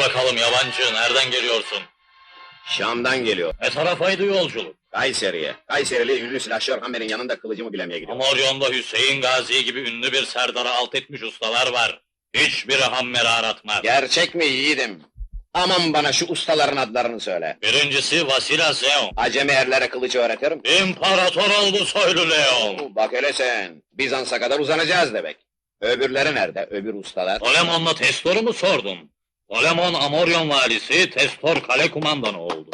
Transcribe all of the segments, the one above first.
bakalım yabancı, nereden geliyorsun? Şam'dan geliyor. Ne tarafaydı yolculuk? Kayseri'ye. Kayserili ünlü silahşör Hammer'in yanında kılıcımı bilemeye gidiyor. Amoryon'da Hüseyin Gazi gibi ünlü bir serdarı alt etmiş ustalar var. Hiçbiri Hammer'i aratmaz. Gerçek mi yiğidim? Aman bana şu ustaların adlarını söyle. Birincisi Vasila Zeon. Acemi erlere kılıcı öğretirim. İmparator oldu soylu Leon. Bak hele sen. Bizans'a kadar uzanacağız demek. Öbürleri nerede? Öbür ustalar. Olemon'la Testor'u mu sordun? Olemon Amoryon valisi, Testor kale kumandanı oldu.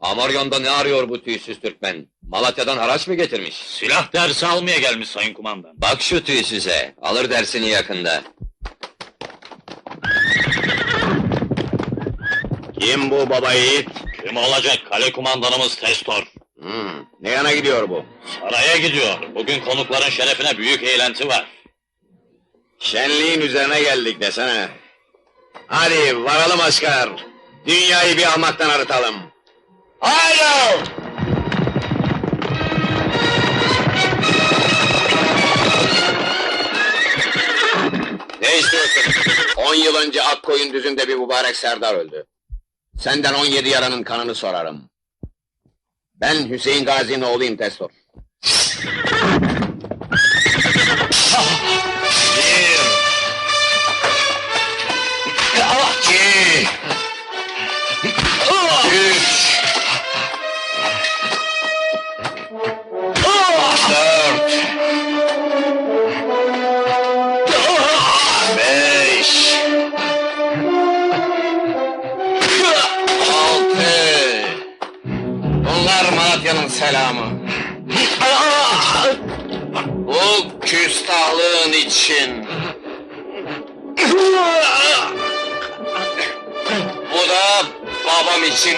Amaryon'da ne arıyor bu tüysüz Türkmen? Malatya'dan haraç mı getirmiş? Silah dersi almaya gelmiş sayın kumandan. Bak şu tüysüze, alır dersini yakında. Kim bu baba yiğit? Kim olacak kale kumandanımız Testor? Hmm, ne yana gidiyor bu? Saraya gidiyor. Bugün konukların şerefine büyük eğlenti var. Şenliğin üzerine geldik desene. Hadi varalım asker. Dünyayı bir ahmaktan arıtalım. Haydi! Ne istiyorsun? On yıl önce Akkoyun düzünde bir mübarek serdar öldü. Senden on yedi yaranın kanını sorarım. Ben Hüseyin Gazi'nin oğluyum Testor. Bunlar Malatya'nın selamı. Bu küstahlığın için. Bu da babam için.